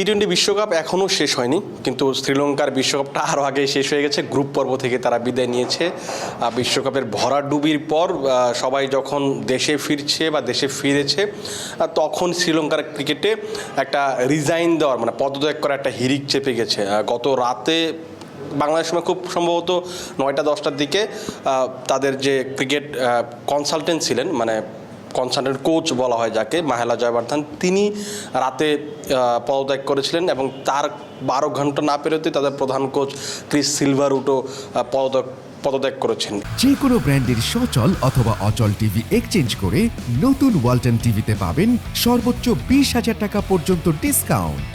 টি twenty বিশ্বকাপ এখনও শেষ হয়নি, কিন্তু শ্রীলঙ্কার বিশ্বকাপটা আরও আগে শেষ হয়ে গেছে। গ্রুপ পর্ব থেকে তারা বিদায় নিয়েছে। বিশ্বকাপের ভরাডুবির পর সবাই যখন দেশে ফিরছে বা দেশে ফিরেছে তখন শ্রীলঙ্কার ক্রিকেটে একটা রিজাইন দেওয়ার মানে পদত্যাগ করার একটা হিরিক চেপে গেছে। গত রাতে বাংলাদেশ সময় খুব সম্ভবত নয়টা, দশটার দিকে তাদের যে ক্রিকেট কনসালটেন্ট ছিলেন মানে কনসালটেন্ট কোচ বলা হয় যাকে মাহেলা জয়বর্ধন তিনি রাতে পদত্যাগ করেছিলেন এবং তার বারো ঘণ্টা না পেরোতে তাদের প্রধান কোচ ক্রিস সিলভারউটো আহ, পদত্যাগ পদত্যাগ করেছেন। যে কোনো ব্র্যান্ডের সচল অথবা অচল টিভি এক্সচেঞ্জ করে নতুন ওয়ালটন টিভিতে পাবেন সর্বোচ্চ বিশ হাজার টাকা পর্যন্ত ডিসকাউন্ট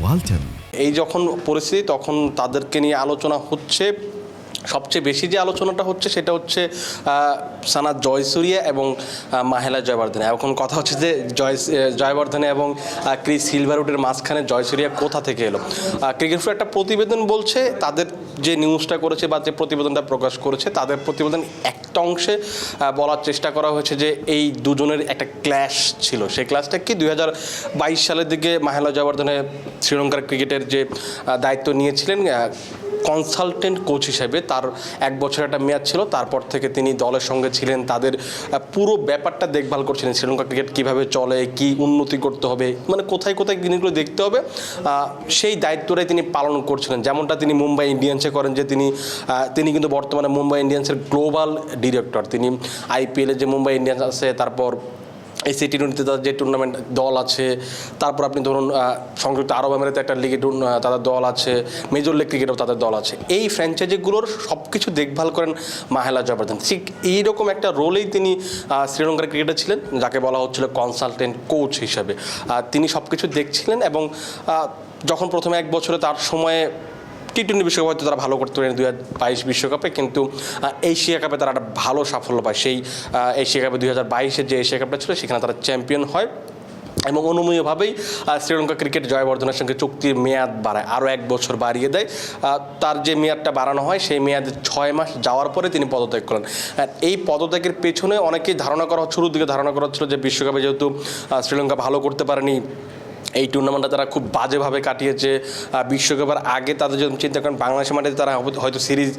ওয়ালটন। এই যখন পরিস্থিতি তখন তাদেরকে নিয়ে আলোচনা হচ্ছে। সবচেয়ে বেশি যে আলোচনাটা হচ্ছে সেটা হচ্ছে সানা জয়সুরিয়া এবং মাহেলা জয়বর্ধনে। এখন কথা হচ্ছে যে জয় জয়বর্ধনে এবং ক্রিস সিলভারউডের মাঝখানে জয়সুরিয়া কোথা থেকে এলো? ক্রিকেট একটা প্রতিবেদন বলছে, তাদের যে নিউজটা করেছে বা যে প্রতিবেদনটা প্রকাশ করেছে, তাদের প্রতিবেদন একটা অংশে বলার চেষ্টা করা হয়েছে যে এই দুজনের একটা ক্ল্যাশ ছিল। সেই ক্লাসটা কি দুই হাজার বাইশ সালের দিকে মাহেলা জয়বর্ধনে শ্রীলঙ্কার ক্রিকেটের যে দায়িত্ব নিয়েছিলেন কনসালটেন্ট কোচ হিসেবে তার এক বছর একটা মেয়াদ ছিল। তারপর থেকে তিনি দলের সঙ্গে ছিলেন, তাদের পুরো ব্যাপারটা দেখভাল করছিলেন শ্রীলঙ্কা ক্রিকেট কীভাবে চলে, কি উন্নতি করতে হবে মানে কোথায় কোথায় জিনিসগুলো দেখতে হবে সেই দায়িত্বটাই তিনি পালন করছিলেন। যেমনটা তিনি মুম্বাই ইন্ডিয়ান্সে করেন যে তিনি তিনি কিন্তু বর্তমানে মুম্বাই ইন্ডিয়ান্সের গ্লোবাল ডিরেক্টর। তিনি আইপিএলে যে মুম্বাই ইন্ডিয়ান্স আছে, তারপর এই সি টি টোয়েন্টিতে তাদের যে টুর্নামেন্ট দল আছে, তারপর আপনি ধরুন সংযুক্ত আরব আমিরাতে একটা লিগে তাদের দল আছে মেজর লিগ ক্রিকেটেও তাদের দল আছে। এই ফ্র্যাঞ্চাইজিগুলোর সব কিছু দেখভাল করেন মাহেলা জবর্ধন ঠিক এইরকম একটা রোলেই তিনি শ্রীলঙ্কার ক্রিকেটার ছিলেন, যাকে বলা হচ্ছিল কনসালটেন্ট কোচ হিসেবে। তিনি সব কিছু দেখছিলেন এবং যখন প্রথমে এক বছরে তার সময়ে টি টোয়েন্টি বিশ্বকাপ হয়তো তারা ভালো করতে পারেন দুই হাজার বাইশ বিশ্বকাপে, কিন্তু এশিয়া কাপে তারা একটা ভালো সাফল্য পায়। সেই এশিয়া কাপে দুই হাজার বাইশের যে এশিয়া কাপটা ছিল, সেখানে তারা চ্যাম্পিয়ন হয় এবং অনুমীয়ভাবেই শ্রীলঙ্কা ক্রিকেট জয়বর্ধনের সঙ্গে চুক্তির মেয়াদ বাড়ায়। আরও এক বছর বাড়িয়ে দেয়। তার যে মেয়াদটা বাড়ানো হয়, সেই মেয়াদে ছয় মাস যাওয়ার পরে তিনি পদত্যাগ করেন এই পদত্যাগের পেছনে অনেকেই ধারণা করা, শুরুর দিকে ধারণা করা হচ্ছিল যে বিশ্বকাপে যেহেতু শ্রীলঙ্কা ভালো করতে পারেনি এই টুর্নামেন্টটা তারা খুব বাজেভাবে কাটিয়েছে। বিশ্বকাপের আগে তাদের যদি চিন্তা করেন, বাংলাদেশের মাঠে তারা হয়তো- সিরিজ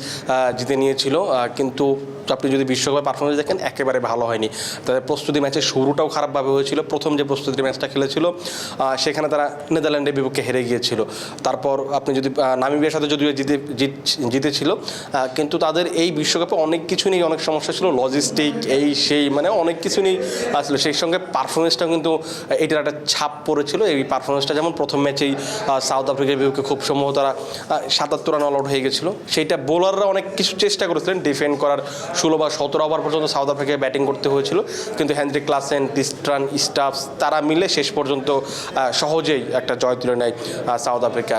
জিতে নিয়েছিল কিন্তু আপনি যদি বিশ্বকাপের পারফরমেন্স দেখেন, একেবারে ভালো হয়নি। তাদের প্রস্তুতি ম্যাচের শুরুটাও খারাপভাবে হয়েছিল, প্রথম যে প্রস্তুতি ম্যাচটা খেলেছিল সেখানে তারা নেদারল্যান্ডের বিপক্ষে হেরে গিয়েছিল। তারপর আপনি যদি নামিবিয়ার সাথে যদিও জিতে, জিত- জিতেছিল কিন্তু তাদের এই বিশ্বকাপে অনেক কিছু নিয়ে অনেক সমস্যা ছিল লজিস্টিক এই, সেই মানে অনেক কিছু নিয়ে আসলে সেই সঙ্গে পারফরমেন্সটাও কিন্তু এটার একটা ছাপ পড়েছিল, এই পারফরমেন্সটা যেমন প্রথম ম্যাচেই সাউথ আফ্রিকার বিপক্ষে খুব সম্ভবত তারা সাতাত্তর রান অল আউট হয়ে গেছিল। সেইটা বোলাররা অনেক কিছু চেষ্টা করেছিলেন ডিফেন্ড করার। ষোলো বা সতেরো ওভার পর্যন্ত সাউথ আফ্রিকায় ব্যাটিং করতে হয়েছিল। কিন্তু হ্যান্ড্রিক ক্লাসেন টিস্ট্রান স্টাফস তারা মিলে শেষ পর্যন্ত সহজেই একটা জয় তুলে নেয় সাউথ আফ্রিকা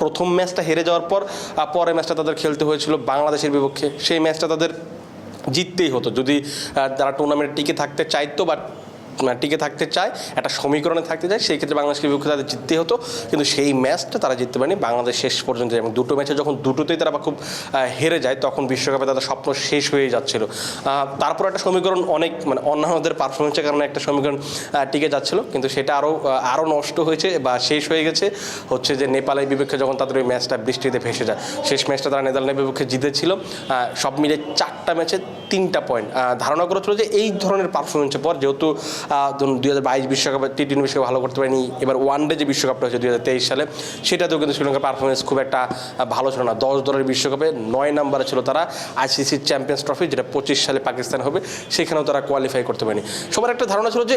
প্রথম ম্যাচটা হেরে যাওয়ার পর পরের ম্যাচটা তাদের খেলতে হয়েছিল বাংলাদেশের বিপক্ষে। সেই ম্যাচটা তাদের জিততেই হতো। যদি তারা টুর্নামেন্টে টিকে থাকতে চাইতো বা মানে টিকে থাকতে চায়, একটা সমীকরণে থাকতে চায়, সেই ক্ষেত্রে বাংলাদেশকে বিপক্ষে তাদের জিততে হতো। কিন্তু সেই ম্যাচটা তারা জিততে পারেনি, বাংলাদেশ শেষ পর্যন্ত। এবং দুটো ম্যাচে যখন দুটোতেই তারা খুব হেরে যায়, তখন বিশ্বকাপে তাদের স্বপ্ন শেষ হয়ে যাচ্ছিল। তারপর একটা সমীকরণ অনেক মানে অন্যান্যদের পারফরমেন্সের কারণে একটা সমীকরণ টিকে যাচ্ছিল। কিন্তু সেটা আরও আরও নষ্ট হয়েছে বা শেষ হয়ে গেছে। হচ্ছে যে নেপালের বিপক্ষে যখন তাদের ওই ম্যাচটা বৃষ্টিতে ভেসে যায়, শেষ ম্যাচটা তারা নেদারল্যান্ডের বিপক্ষে জিতেছিল। সব মিলে চারটা ম্যাচে তিনটা পয়েন্ট ধারণা করেছিল যে এই ধরনের পারফরমেন্সের পর যেহেতু দুই হাজার বাইশ বিশ্বকাপে, টি টোয়েন্টি বিশ্বকাপ ভালো করতে পারেনি, এবার ওয়ান ডে যে বিশ্বকাপটা হয়েছে দুই হাজার তেইশ সালে, সেটাতেও কিন্তু শ্রীলঙ্কার পারফরমেন্স খুব একটা ভালো ছিল না। দশ দলের বিশ্বকাপে নয় নাম্বারে ছিল তারা আইসিসি চ্যাম্পিয়ন্স ট্রফি যেটা পঁচিশ সালে পাকিস্তান হবে, সেখানেও তারা কোয়ালিফাই করতে পারেনি। সবার একটা ধারণা ছিল যে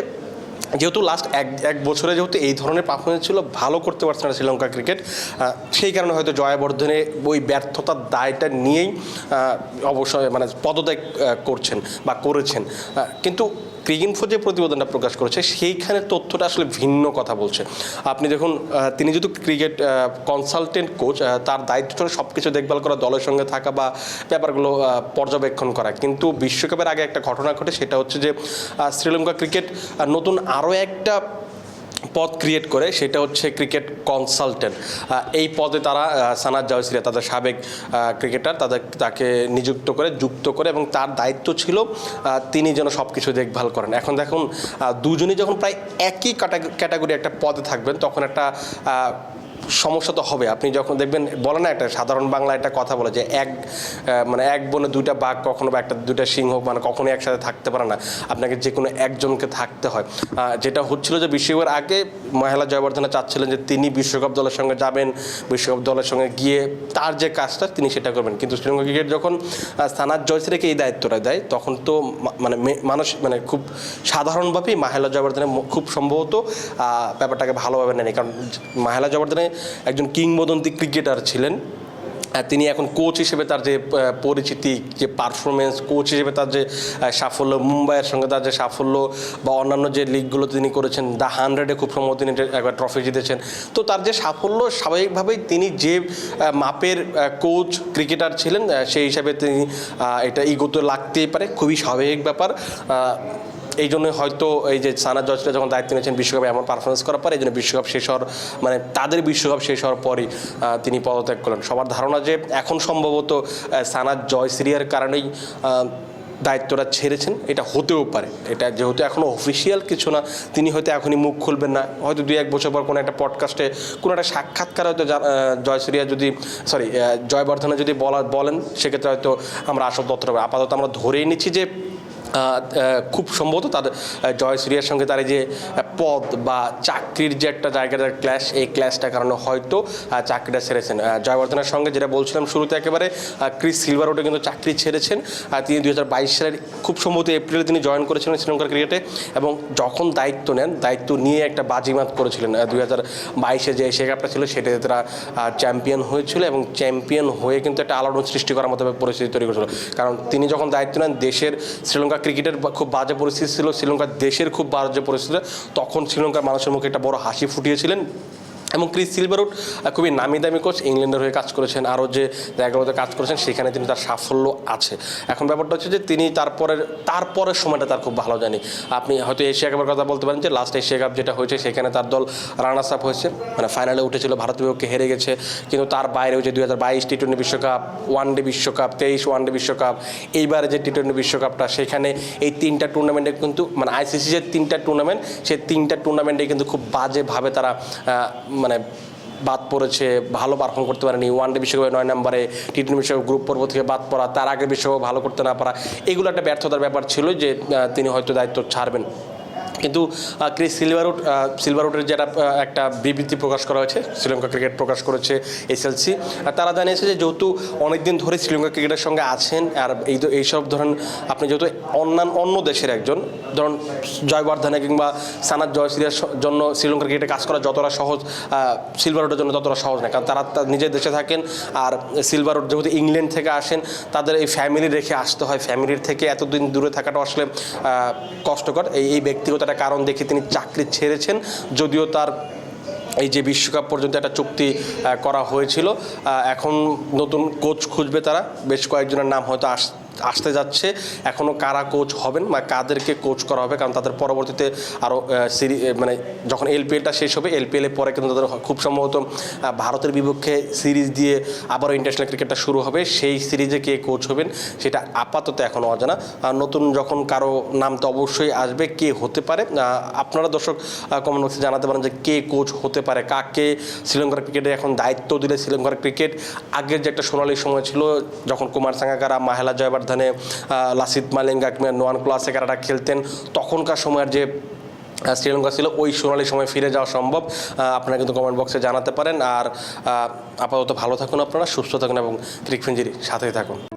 যেহেতু লাস্ট এক এক বছরে যেহেতু এই ধরনের পারফরমেন্স ছিল, ভালো করতে পারছে না শ্রীলঙ্কা ক্রিকেট সেই কারণে হয়তো জয়াবর্ধনে ওই ব্যর্থতার দায়টা নিয়েই অবশ্যই মানে পদত্যাগ করছেন বা করেছেন। কিন্তু ক্রিগিনফো যে প্রতিবেদনটা প্রকাশ করেছে, সেইখানে তথ্যটা আসলে ভিন্ন কথা বলছে। আপনি দেখুন তিনি যেহেতু ক্রিকেট কনসালটেন্ট কোচ তার দায়িত্ব সব কিছু দেখভাল করা, দলের সঙ্গে থাকা বা ব্যাপারগুলো পর্যবেক্ষণ করা। কিন্তু বিশ্বকাপের আগে একটা ঘটনা ঘটে, সেটা হচ্ছে যে শ্রীলঙ্কা ক্রিকেট নতুন আরও একটা পদ ক্রিয়েট করে সেটা হচ্ছে ক্রিকেট কনসালটেন্ট এই পদে তারা সানাদ জাওয়াসিরা তাদের সাবেক ক্রিকেটার তাদের, তাকে নিযুক্ত করে, যুক্ত করে এবং তার দায়িত্ব ছিল তিনি যেন সব কিছু দেখভাল করেন। এখন দেখুন দুজনই যখন প্রায় একই ক্যাটাগরি একটা পদে থাকবেন, তখন একটা সমস্যা তো হবে। আপনি যখন দেখবেন, বলে না একটা সাধারণ বাংলা একটা কথা বলে যে এক মানে এক বনে দুইটা বাঘ কখনো বা একটা দুইটা সিংহ মানে কখনো একসাথে থাকতে পারে না। আপনাকে যে কোনো একজনকে থাকতে হয়। যেটা হচ্ছিল যে বিশ্বকাপের আগে মহিলা জয়বর্ধনে চাচ্ছিলেন যে তিনি বিশ্বকাপ দলের সঙ্গে যাবেন, বিশ্বকাপ দলের সঙ্গে গিয়ে তার যে কাজটা তিনি সেটা করবেন। কিন্তু শ্রীলঙ্কা ক্রিকেট যখন সানাত জয়সিরাকে এই দায়িত্বটা দেয়, তখন তো মানে মানুষ মানে খুব সাধারণভাবেই মাহেলা জয়বর্ধনে খুব সম্ভবত ব্যাপারটাকে ভালোভাবে নেয়নি। কারণ মাহেলা জয়বর্ধনে একজন কিংবদন্তি ক্রিকেটার ছিলেন তিনি এখন কোচ হিসেবে তার যে পরিচিতি, যে পারফরমেন্স কোচ হিসেবে তার যে সাফল্য, মুম্বাইয়ের সঙ্গে তার যে সাফল্য বা অন্যান্য যে লিগগুলো তিনি করেছেন দ্য হান্ড্রেডে খুব সম্ভবত তিনি একবার ট্রফি জিতেছেন। তো তার যে সাফল্য, স্বাভাবিকভাবেই তিনি যে মাপের কোচ ক্রিকেটার ছিলেন সেই হিসাবে তিনি এটা ইগোতে লাগতেই পারে। খুবই স্বাভাবিক ব্যাপার। এই জন্য হয়তো এই যে সানা জজরা যখন দায়িত্ব নিয়েছেন বিশ্বকাপে এমন পারফরমেন্স করার পরে এই জন্য বিশ্বকাপ শেষ হওয়ার মানে তাদের বিশ্বকাপ শেষ হওয়ার পরই তিনি পদত্যাগ করলেন। সবার ধারণা যে এখন সম্ভবত সানা জয় সিরিয়ার কারণেই দায়িত্বটা ছেড়েছেন। এটা হতেও পারে। এটা যেহেতু এখনও অফিসিয়াল কিছু না তিনি হয়তো এখনই মুখ খুলবেন না। হয়তো দুই এক বছর পর কোনো একটা পডকাস্টে কোনো একটা সাক্ষাৎকার হয়তো জা- আহ, জয়সুরিয়া যদি সরি জয়বর্ধনে যদি বলা বলেন সেক্ষেত্রে হয়তো আমরা আসল তথ্যটা পাবো। আপাতত আমরা ধরেই নিচ্ছি যে খুব সম্ভবত তার আহ, জয়সূরিয়ার সঙ্গে তার যে পদ বা চাকরির যে একটা জায়গার ক্ল্যাশ এই ক্ল্যাশটার কারণে হয়তো চাকরিটা ছেড়েছেন জয়বর্ধনের সঙ্গে যেটা বলছিলাম শুরুতে একেবারে ক্রিস সিলভার সিলভারওটে কিন্তু চাকরি ছেড়েছেন। তিনি দুই হাজার বাইশ সালের খুব সম্ভবত এপ্রিলে তিনি জয়েন করেছিলেন শ্রীলঙ্কার ক্রিকেটে এবং যখন দায়িত্ব নেন দায়িত্ব নিয়ে একটা বাজিমাত করেছিলেন। দুই হাজার বাইশে যে এশিয়া কাপটা ছিল সেটাতে তারা চ্যাম্পিয়ন হয়েছিল এবং চ্যাম্পিয়ন হয়ে কিন্তু একটা আলোড়ন সৃষ্টি করার মতো পরিস্থিতি তৈরি করেছিল। কারণ তিনি যখন দায়িত্ব নেন দেশের শ্রীলঙ্কা ক্রিকেটের খুব বাজে পরিস্থিতি ছিল শ্রীলঙ্কার দেশের খুব বাজে পরিস্থিতি তখন শ্রীলঙ্কার মানুষের মুখে একটা বড় হাসি ফুটিয়েছিলেন। এবং ক্রিস সিলভারউড খুবই নামি দামি কোচ, ইংল্যান্ডের হয়ে কাজ করেছেন, আরও যে জায়গাগুলোতে কাজ করেছেন, সেখানে তিনি তার সাফল্য আছে। এখন ব্যাপারটা হচ্ছে যে, তিনি তারপরের তারপরের সময়টা তার খুব ভালো জানি আপনি হয়তো এশিয়া কাপের কথা বলতে পারেন যে, লাস্ট এশিয়া কাপ যেটা হয়েছে, সেখানে তার দল রানার্স আপ হয়েছে। মানে ফাইনালে উঠেছিল, ভারত বিভাগকে হেরে গেছে। কিন্তু তার বাইরেও যে, দুই হাজার বাইশ টি টোয়েন্টি বিশ্বকাপ ওয়ান ডে বিশ্বকাপ, তেইশ ওয়ান ডে বিশ্বকাপ, এইবারে যে টি টোয়েন্টি বিশ্বকাপটা, সেখানে এই তিনটা টুর্নামেন্টে কিন্তু মানে আইসিসি যে তিনটা টুর্নামেন্ট, সেই তিনটা টুর্নামেন্টে কিন্তু খুব বাজেভাবে তারা মানে বাদ পড়েছে, ভালো পারফর্ম করতে পারেনি ওয়ান ডে বিশ্বকাপে নয় নম্বরে টি টোয়েন্টি বিশ্বকাপ গ্রুপ পর্ব থেকে বাদ পড়া, তার আগে বিশ্বকাপ ভালো করতে না পারা, এগুলো একটা ব্যর্থতার ব্যাপার ছিল যে তিনি হয়তো দায়িত্ব ছাড়বেন। কিন্তু ক্রিস সিলভারউড সিলভারউডের যেটা একটা বিবৃতি প্রকাশ করা হয়েছে, শ্রীলঙ্কা ক্রিকেট প্রকাশ করেছে এসএলসি তারা জানিয়েছে যে যেহেতু অনেকদিন ধরে শ্রীলঙ্কা ক্রিকেটের সঙ্গে আছেন, আর এই এইসব ধরেন আপনি যেহেতু অন্যান্য অন্য দেশের একজন, ধরুন জয়বর্ধনে কিংবা সানাত জয়শ্রীর জন্য শ্রীলঙ্কার ক্রিকেটে কাজ করা যতটা সহজ সিলভারউডের জন্য ততটা সহজ না, কারণ তারা নিজের দেশে থাকেন, আর সিলভারউড যেহেতু ইংল্যান্ড থেকে আসেন, তাদের এই ফ্যামিলি রেখে আসতে হয় ফ্যামিলির থেকে এতদিন দূরে থাকাটা আসলে কষ্টকর, এই এই ব্যক্তিগত কারণ দেখে তিনি চাকরি ছেড়েছেন, যদিও তার এই যে বিশ্বকাপ পর্যন্ত একটা চুক্তি করা হয়েছিল। এখন নতুন কোচ খুঁজবে তারা, বেশ কয়েকজনের নাম হয়তো আস আসতে যাচ্ছে। এখনও কারা কোচ হবেন বা কাদেরকে কোচ করা হবে? কারণ তাদের পরবর্তীতে আরও সিরি মানে যখন এলপিএলটা শেষ হবে এলপিএলের পরে কিন্তু তাদের খুব সম্ভবত ভারতের বিপক্ষে সিরিজ দিয়ে আবারও ইন্টারন্যাশনাল ক্রিকেটটা শুরু হবে। সেই সিরিজে কে কোচ হবেন সেটা আপাতত এখনও অজানা। নতুন যখন কারও নাম তো অবশ্যই আসবে, কে হতে পারে? আপনারা দর্শক কমেন্ট বক্সে জানাতে পারেন যে কে কোচ হতে পারে, কাকে শ্রীলঙ্কার ক্রিকেটে এখন দায়িত্ব দিলে শ্রীলঙ্কার ক্রিকেট আগের যে একটা সোনালী সময় ছিল, যখন কুমার সাঙ্গাকারা, মাহেলা জয়বর্ধনে আহ, লাসিত মালিঙ্গা কিংবা নোয়ান ক্লাসেকারারা খেলতেন। তখনকার সময়ের যে শ্রীলঙ্কা ছিল ওই সোনালি সময় ফিরে যাওয়া সম্ভব। আপনারা কিন্তু কমেন্ট বক্সে জানাতে পারেন। আর আপাতত ভালো থাকুন আপনারা সুস্থ থাকুন এবং ত্রিকফিঞ্জির সাথেই থাকুন।